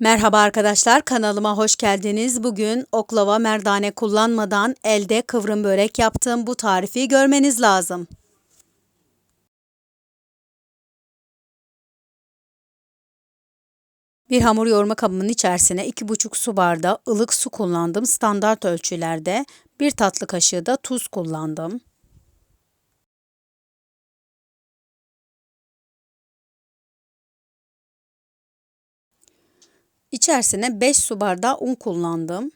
Merhaba arkadaşlar kanalıma hoş geldiniz. Bugün oklava merdane kullanmadan elde kıvrım börek yaptım. Bu tarifi görmeniz lazım. Bir hamur yoğurma kabımın içerisine 2,5 su bardağı ılık su kullandım. Standart ölçülerde bir tatlı kaşığı da tuz kullandım. İçerisine 5 su bardağı un kullandım.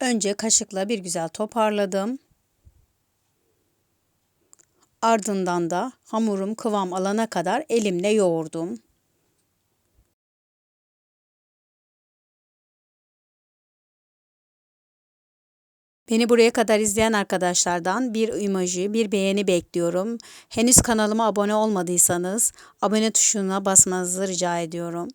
Önce kaşıkla bir güzel toparladım. Ardından da hamurum kıvam alana kadar elimle yoğurdum. Beni buraya kadar izleyen arkadaşlardan bir emoji, bir beğeni bekliyorum. Henüz kanalıma abone olmadıysanız abone tuşuna basmanızı rica ediyorum.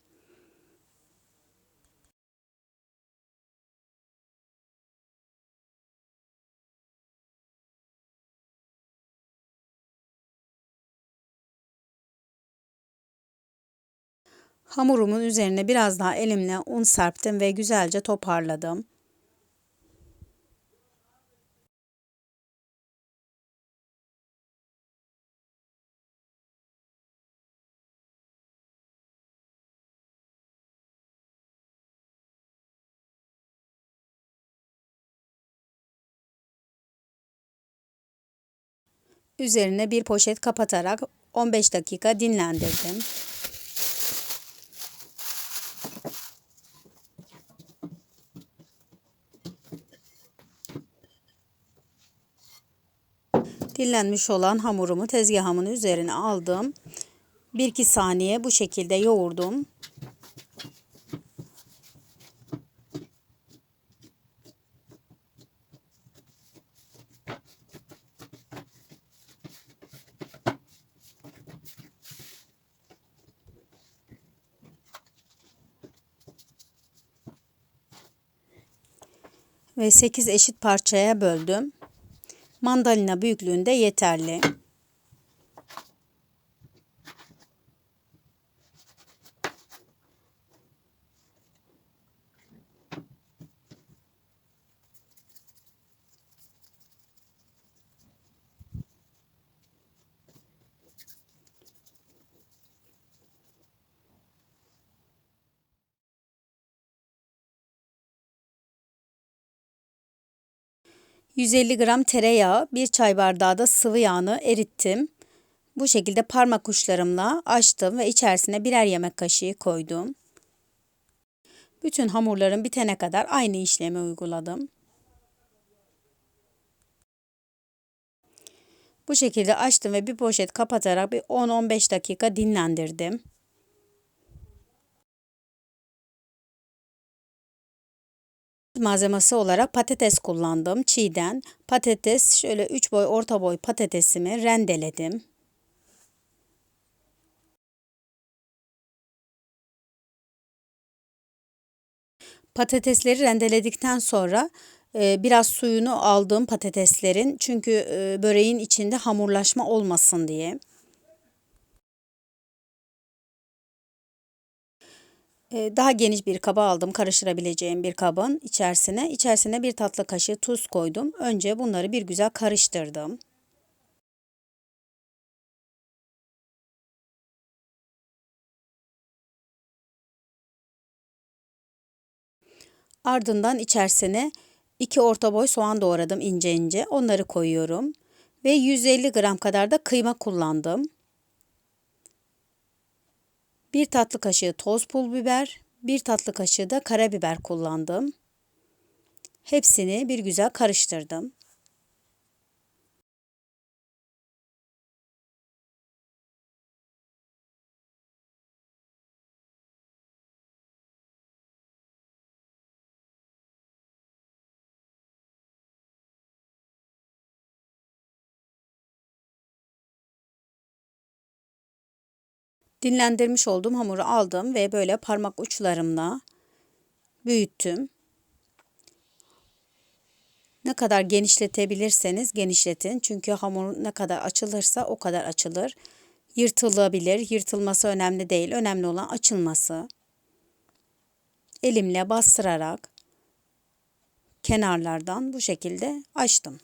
Hamurumun üzerine biraz daha elimle un serptim ve güzelce toparladım. Üzerine bir poşet kapatarak 15 dakika dinlendirdim. Dinlenmiş olan hamurumu tezgahımın üzerine aldım. 1-2 saniye bu şekilde yoğurdum. Ve 8 eşit parçaya böldüm. Mandalina büyüklüğünde yeterli. ...150 gram tereyağı, bir çay bardağı da sıvı yağını erittim. Bu şekilde parmak uçlarımla açtım ve içerisine birer yemek kaşığı koydum. Bütün hamurların bitene kadar aynı işlemi uyguladım. Bu şekilde açtım ve bir poşet kapatarak bir 10-15 dakika dinlendirdim. Malzemesi olarak patates kullandım. Çiğden patates şöyle 3 boy orta boy patatesimi rendeledim. Patatesleri rendeledikten sonra e, biraz suyunu aldığım patateslerin çünkü e, böreğin içinde hamurlaşma olmasın diye. Daha geniş bir kaba aldım karıştırabileceğim bir kabın içerisine. İçerisine bir tatlı kaşığı tuz koydum. Önce bunları bir güzel karıştırdım. Ardından içerisine 2 orta boy soğan doğradım ince ince. Onları koyuyorum. Ve 150 gram kadar da kıyma kullandım. 1 tatlı kaşığı toz pul biber, 1 tatlı kaşığı da karabiber kullandım. Hepsini bir güzel karıştırdım. Dinlendirmiş olduğum hamuru aldım ve böyle parmak uçlarımla büyüttüm. Ne kadar genişletebilirseniz genişletin. Çünkü hamur ne kadar açılırsa o kadar açılır. Yırtılabilir. Yırtılması önemli değil. Önemli olan açılması. Elimle bastırarak kenarlardan bu şekilde açtım.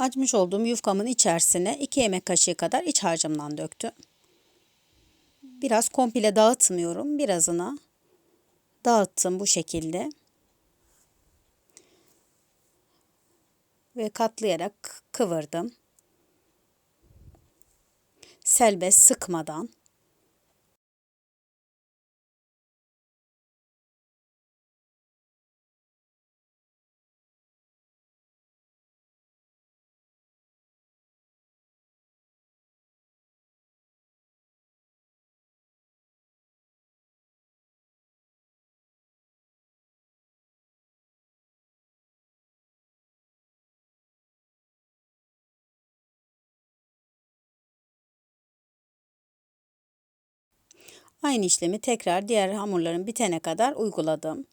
Açmış olduğum yufkamın içerisine 2 yemek kaşığı kadar iç harcımdan döktüm. Biraz komple dağıtmıyorum. Birazını dağıttım bu şekilde. Ve katlayarak kıvırdım. Selbest sıkmadan. Aynı işlemi tekrar diğer hamurların bitene kadar uyguladım.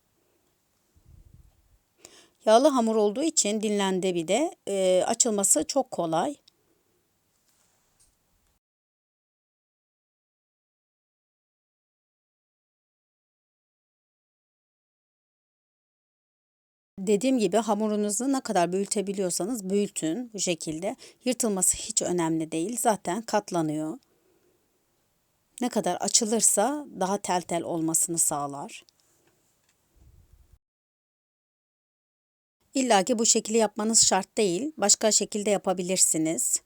Yağlı hamur olduğu için dinlendi bir de e, açılması çok kolay. Dediğim gibi hamurunuzu ne kadar büyütebiliyorsanız büyütün bu şekilde. Yırtılması hiç önemli değil. Zaten katlanıyor. Ne kadar açılırsa daha tel tel olmasını sağlar. İlla ki bu şekilde yapmanız şart değil. Başka şekilde yapabilirsiniz.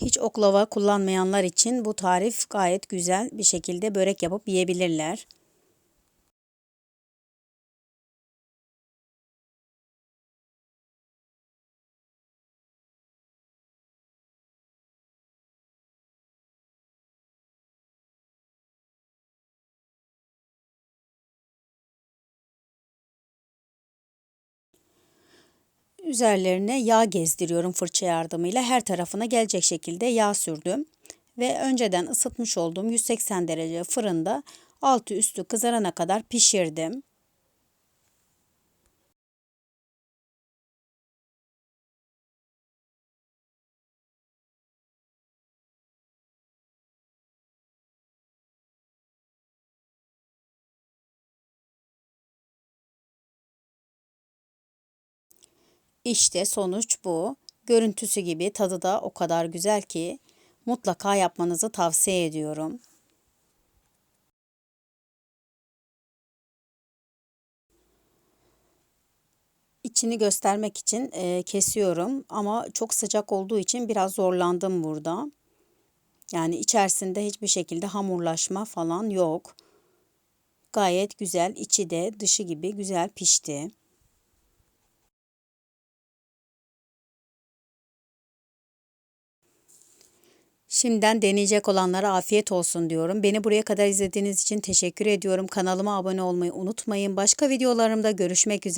Hiç oklava kullanmayanlar için bu tarif gayet güzel bir şekilde börek yapıp yiyebilirler. Üzerlerine yağ gezdiriyorum fırça yardımıyla. Her tarafına gelecek şekilde yağ sürdüm. Ve önceden ısıtmış olduğum 180 derece fırında altı üstü kızarana kadar pişirdim. İşte sonuç bu. Görüntüsü gibi tadı da o kadar güzel ki mutlaka yapmanızı tavsiye ediyorum. İçini göstermek için e, kesiyorum ama çok sıcak olduğu için biraz zorlandım burada. Yani içerisinde hiçbir şekilde hamurlaşma falan yok. Gayet güzel içi de dışı gibi güzel pişti. Şimdiden deneyecek olanlara afiyet olsun diyorum. Beni buraya kadar izlediğiniz için teşekkür ediyorum. Kanalıma abone olmayı unutmayın. Başka videolarımda görüşmek üzere.